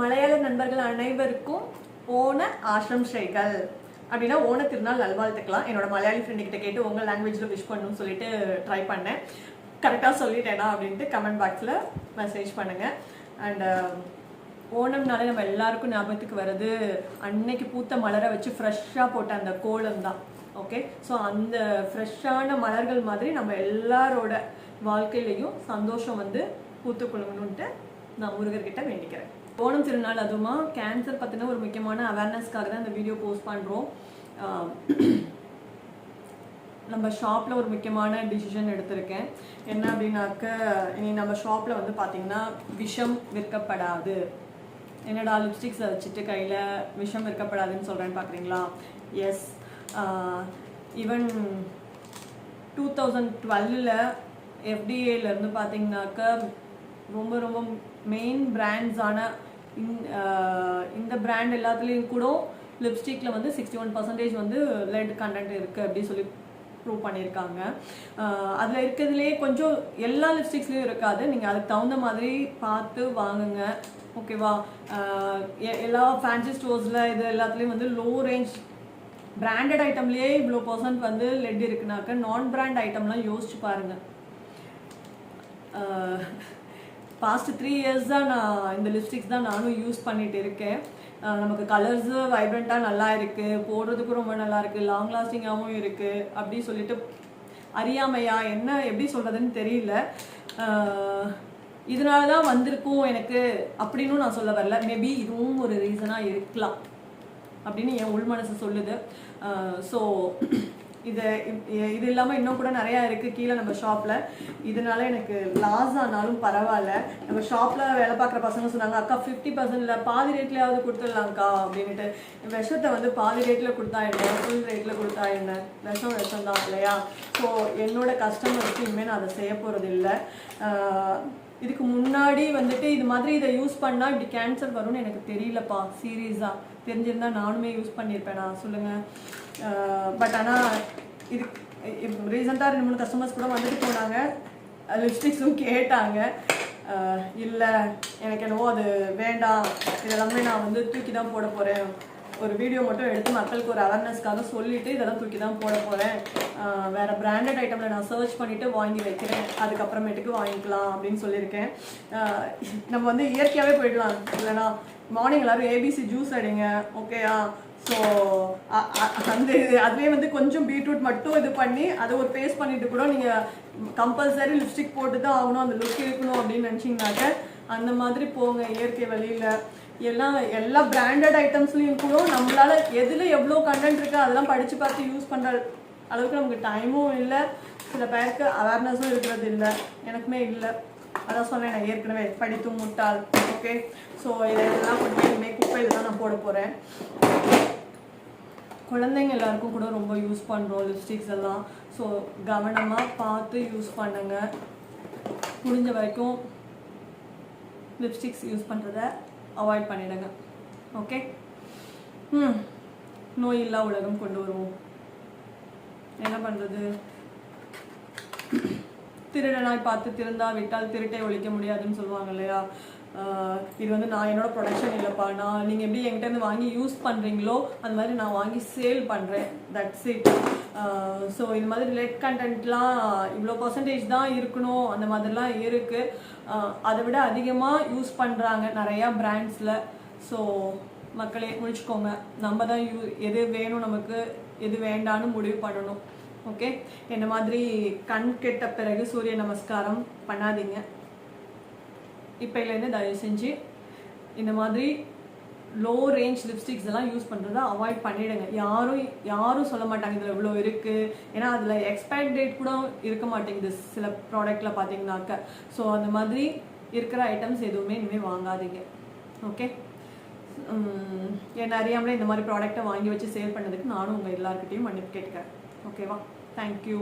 மலையாள நண்பர்கள் அனைவருக்கும் ஓண ஆசம்சைகள் அப்படின்னா ஓண திருநாள் நல்வாழ்த்துக்கலாம். என்னோட மலையாளி ஃப்ரெண்டு கிட்ட கேட்டு உங்கள் லாங்குவேஜில் விஷ் பண்ணணும்னு சொல்லிட்டு ட்ரை பண்ணேன். கரெக்டாக சொல்லிட்டேனா அப்படின்ட்டு கமெண்ட் பாக்ஸில் மெசேஜ் பண்ணுங்க. அண்ட் ஓணம்னாலே நம்ம எல்லாருக்கும் ஞாபகத்துக்கு வர்றது அன்னைக்கு பூத்த மலரை வச்சு ஃப்ரெஷ்ஷாக போட்ட அந்த கோலம் தான். ஓகே ஸோ அந்த ஃப்ரெஷ்ஷான மலர்கள் மாதிரி நம்ம எல்லாரோட வாழ்க்கையிலையும் சந்தோஷம் வந்து பூத்து கொள்ளணுன்ட்டு நான் முருகர்கிட்ட வேண்டிக்கிறேன். ஓணம் திருநாள் அதுவுமா கேன்சர் பற்றின ஒரு முக்கியமான அவேர்னஸ்க்காக தான் இந்த வீடியோ போஸ்ட் பண்ணுறோம் நம்ம ஷாப்பில் ஒரு முக்கியமான டிசிஷன் எடுத்திருக்கேன். என்ன அப்படின்னாக்க இனி நம்ம ஷாப்பில் வந்து பார்த்திங்கன்னா விஷம் விற்கப்படாது. என்னடா லிப்ஸ்டிக்ஸை வச்சுட்டு கையில் விஷம் விற்கப்படாதுன்னு சொல்கிறேன்னு பார்க்குறீங்களா எஸ் ஈவன் டூ தௌசண்ட் டுவெல்லில் எஃப்டிஏலேருந்து பார்த்தீங்கன்னாக்க ரொம்ப ரொம்ப மெயின் பிராண்ட்ஸான இந்த பிராண்ட் எல்லாத்துலேயும் கூட லிப்ஸ்டிக்கில் வந்து சிக்ஸ்டி ஒன் பர்சன்டேஜ் வந்து லெட் கண்டென்ட் இருக்குது அப்படின்னு சொல்லி ப்ரூவ் பண்ணியிருக்காங்க. அதில் இருக்கிறதுலே கொஞ்சம் எல்லா லிப்ஸ்டிக்ஸ்லேயும் இருக்காது. நீங்கள் அதுக்கு தகுந்த மாதிரி பார்த்து வாங்குங்க. ஓகேவா? எல்லா ஃபேன்சி ஸ்டோர்ஸில் இது எல்லாத்துலேயும் வந்து லோ ரேஞ்ச் பிராண்டட் ஐட்டம்லேயே இவ்வளோ பர்சன்ட் வந்து லெட் இருக்குனாக்க நான் பிராண்ட் ஐட்டம்லாம் யோசிச்சு பாருங்கள் பாஸ்ட் த்ரீ இயர்ஸ் தான் நான் இந்த லிப்ஸ்டிக்ஸ் தான் நானும் யூஸ் பண்ணிட்டு இருக்கேன். நமக்கு கலர்ஸு வைப்ரண்ட்டாக நல்லா இருக்குது போடுறதுக்கும் ரொம்ப நல்லா இருக்குது லாங் லாஸ்டிங்காகவும் இருக்குது அப்படி சொல்லிட்டு அறியாமையா என்ன எப்படி சொல்கிறதுன்னு தெரியல. இதனால தான் வந்திருக்கும் எனக்கு அப்படின்னு நான் சொல்ல வரல. மேபி இதுவும் ஒரு ரீசனாக இருக்கலாம். அப்படின்னு என் உள் மனசு சொல்லுது. ஸோ இது இது இல்லாமல் இன்னும் கூட நிறையா இருக்குது கீழே நம்ம ஷாப்பில் இதனால எனக்கு லாஸ் ஆனாலும் பரவாயில்ல. நம்ம ஷாப்பில் வேலை பார்க்குற பசங்க சொன்னாங்க அக்கா ஃபிஃப்டி பர்சன்ட்ல பாதி ரேட்லையாவது கொடுத்துடலாம்க்கா அப்படின்ட்டு விஷத்தை வந்து பாதி ரேட்டில் கொடுத்தா என்ன? ஃபுல் ரேட்டில் கொடுத்தா என்ன? விஷம் விஷம் தான் இல்லையா? ஸோ என்னோட கஸ்டமருக்கு இனிமேல் நான் அதை செய்ய போகிறது இல்லை இதுக்கு முன்னாடி வந்துட்டு இது மாதிரி இதை யூஸ் பண்ணால் இப்படி கேன்சர் வரும்னு எனக்கு தெரியலப்பா சீரியஸாக தெரிஞ்சிருந்தா நானுமே யூஸ் பண்ணியிருப்பேனா சொல்லுங்கள் பட் ஆனால் இது ரீசெண்டாக ரெண்டு மூணு கஸ்டமர்ஸ் கூட வந்துட்டு போனாங்க. லிப்ஸ்டிக்ஸும் கேட்டாங்க. இல்லை எனக்கு என்னவோ அது வேண்டாம். இதெல்லாமே நான் வந்து தூக்கி தான் போட போகிறேன் ஒரு வீடியோ மட்டும் எடுத்து மக்களுக்கு ஒரு அவேர்னஸ்க்காக சொல்லிவிட்டு இதெல்லாம் தூக்கி தான் போட போகிறேன் வேறு பிராண்டட் ஐட்டமில் நான் சர்ச் பண்ணிவிட்டு வாங்கி வைக்கிறேன். அதுக்கப்புறமேட்டுக்கு வாங்கிக்கலாம் அப்படின்னு சொல்லியிருக்கேன். நம்ம வந்து இயற்கையாகவே போயிடலாம். இல்லைனா மார்னிங் எல்லோரும் ஏபிசி ஜூஸ் அடிங்க. ஓகேயா ஸோ அந்த இது அதுலேயே வந்து கொஞ்சம் பீட்ரூட் மட்டும் இது பண்ணி அதை ஒரு பேஸ்ட் பண்ணிட்டு கூட நீங்கள் கம்பல்சரி லிப்ஸ்டிக் போட்டு தான் ஆகணும். அந்த லுக் இருக்கணும் அப்படின்னு நினச்சிங்கனாக்க அந்த மாதிரி போங்க இயற்கை வழியில். எல்லாம் எல்லா பிராண்டட் ஐட்டம்ஸ்லையும் கூட நம்மளால எதில் எவ்வளோ கண்டென்ட் இருக்குது அதெல்லாம் படித்து பார்த்து யூஸ் பண்ணுற அளவுக்கு நமக்கு டைமும் இல்லை. சில பேருக்கு அவேர்னஸும் இருக்கிறது இல்லை. எனக்குமே இல்லை. அதான் சொன்னேன் நான் ஏற்கனவே படித்து முட்டாள். ஓகே ஸோ இதெல்லாம் கொண்டு போய் இனிமேல் குப்பையில் தான் நான் போட போகிறேன் குழந்தைங்க எல்லாருக்கும் கூட ரொம்ப யூஸ் பண்ணுறோம் லிப்ஸ்டிக்ஸ் எல்லாம். ஸோ கவனமாக பார்த்து யூஸ் பண்ணுங்க. முடிஞ்ச வரைக்கும் லிப்ஸ்டிக்ஸ் யூஸ் பண்ணுறத அவாய்ட் பண்ணிடுங்க. ஓகே ம் hmm. நோய் இல்லா உலகம் கொண்டு வருவோம். என்ன பண்ணுறது திருடனாய் பார்த்து திருந்தா விட்டால் திருட்டை ஒழிக்க முடியாதுன்னு சொல்லுவாங்க இல்லையா? இது வந்து நான் என்னோட ப்ரொடக்ஷன் இல்லைப்பா. நான் நீங்கள் எப்படி என்கிட்ட வாங்கி யூஸ் பண்ணுறீங்களோ அந்த மாதிரி நான் வாங்கி சேல் பண்ணுறேன் தட்ஸ் இட் ஸோ இந்த மாதிரி லெட் கண்டென்ட்லாம் இவ்வளோ பர்சன்டேஜ் தான் இருக்கணும் அந்த மாதிரிலாம் இருக்குது அதை விட அதிகமாக யூஸ் பண்ணுறாங்க நிறையா பிராண்ட்ஸில் ஸோ மக்களே முடிச்சுக்கோங்க. நம்ம தான் யூ எது வேணும் நமக்கு எது வேண்டான்னு முடிவு பண்ணணும். ஓகே என்ன மாதிரி கண் கெட்ட பிறகு சூரிய நமஸ்காரம் பண்ணாதீங்க. இப்போலேருந்து தயவு செஞ்சு இந்த மாதிரி லோ ரேஞ்ச் லிப்ஸ்டிக்ஸ் எல்லாம் யூஸ் பண்ணுறத அவாய்ட் பண்ணிவிடுங்க யாரும் யாரும் சொல்ல மாட்டாங்க இதில் இவ்வளோ இருக்குது ஏன்னா அதில் எக்ஸ்பயர் டேட் கூட இருக்க மாட்டேங்குது சில ப்ராடக்டில் பார்த்தீங்கன்னாக்க ஸோ அந்த மாதிரி இருக்கிற ஐட்டம்ஸ் எதுவுமே இனிமேல் வாங்காதீங்க. ஓகே என் அறியாமலே இந்த மாதிரி ப்ராடக்டை வாங்கி வச்சு சேல் பண்ணதுக்கு நானும் உங்கள் எல்லாருக்கிட்டையும் மன்னிப்பு கேட்குறேன் ஓகேவா தேங்க்யூ